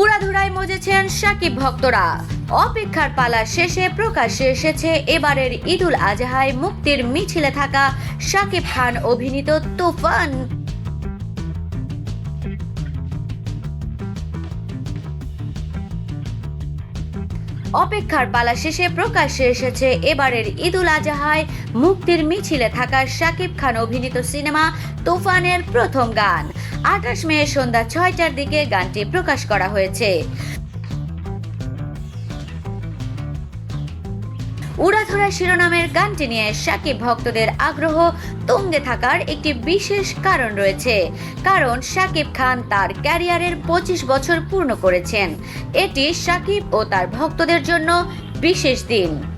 উড়াধুরায় মজেছেন সাকিব ভক্তরা। অপেক্ষার পালা শেষে প্রকাশ্যে এসেছে এবারের ঈদুল আজহায় মুক্তির মিছিলে থাকা সাকিব খান অভিনীত তুফান। অপেক্ষার পালা শেষে প্রকাশ্যে এসেছে এবারের ঈদুল আজহায়, মুক্তির মিছিলে থাকা শাকিব খান অভিনীত সিনেমা তুফানের প্রথম গান। আঠাশ মে সন্ধ্যা ছয়টার দিকে গানটি প্রকাশ করা হয়েছে। উড়াধরা শিরোনামের গানটি নিয়ে সাকিব ভক্তদের আগ্রহ তুঙ্গে থাকার একটি বিশেষ কারণ রয়েছে। কারণ সাকিব খান তার ক্যারিয়ারের পঁচিশ বছর পূর্ণ করেছেন। এটি সাকিব ও তার ভক্তদের জন্য বিশেষ দিন।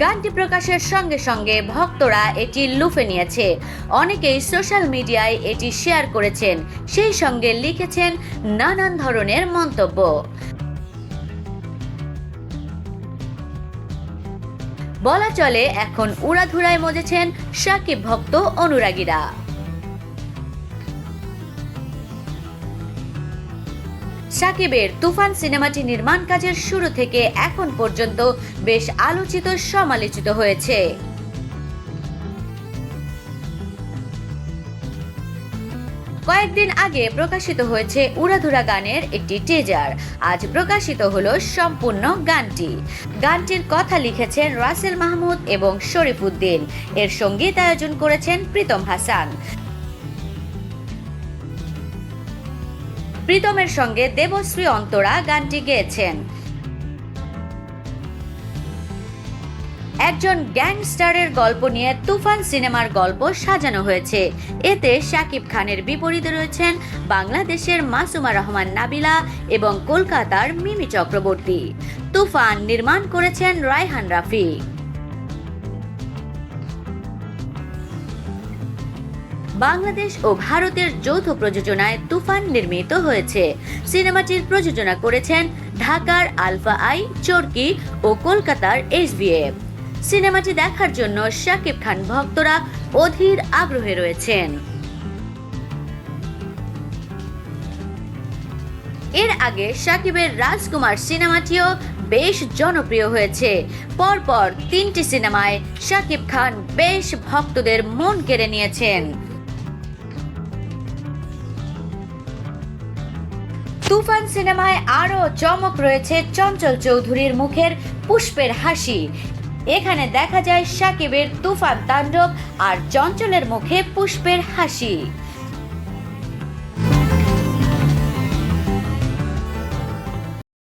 গানটি প্রকাশের সঙ্গে সঙ্গে ভক্তরা এটি লুফে নিয়েছে। অনেকেই সোশ্যাল মিডিয়ায় এটি শেয়ার করেছেন। সেই সঙ্গে লিখেছেন নানান ধরনের মন্তব্য। বলা চলে, এখন উড়াধুরায় মজেছেন সাকিব ভক্ত অনুরাগীরা। সাকিবের তুফান সিনেমাটি নির্মাণ কাজের শুরু থেকে এখন পর্যন্ত বেশ আলোচিত, সমালোচিত হয়েছে। কয়েকদিন আগে প্রকাশিত হয়েছে উড়াধুরা গানের একটি টেজার আজ প্রকাশিত হলো সম্পূর্ণ গানটি। গানটির কথা লিখেছেন রাসেল মাহমুদ এবং শরীফুদ্দিন এর সংগীত আয়োজন করেছেন প্রীতম হাসান। প্রীতমের সঙ্গে দেবশ্রী অন্তরা গানটি গেয়েছেন। একজন গ্যাংস্টারের গল্প নিয়ে তুফান সিনেমার গল্প সাজানো হয়েছে। এতে শাকিব খানের বিপরীতে রয়েছেন বাংলাদেশের মাসুমা রহমান নাবিলা এবং কলকাতার মিমি চক্রবর্তী। তুফান নির্মাণ করেছেন রায়হান রাফি। বাংলাদেশ ও ভারতের যৌথ প্রযোজনায় তুফান নির্মিত হয়েছে। সিনেমাটির প্রযোজনা করেছেন ঢাকার আলফা আই, চরকি ও কলকাতার এসবিএফ সিনেমাটি দেখার জন্য শাকিব খান ভক্তরা অধীর আগ্রহে রয়েছেন। এর আগে সাকিবের রাজকুমার সিনেমাটিও বেশ জনপ্রিয় হয়েছে। পরপর তিনটি সিনেমায় শাকিব খান বেশ ভক্তদের মন কেড়ে নিয়েছেন। তুফান সিনেমায় আরও চমক রয়েছে চঞ্চল চৌধুরীর মুখের পুষ্পের হাসি। এখানে দেখা যায় সাকিবের তুফান তাণ্ডব আর চঞ্চলের মুখে পুষ্পের হাসি।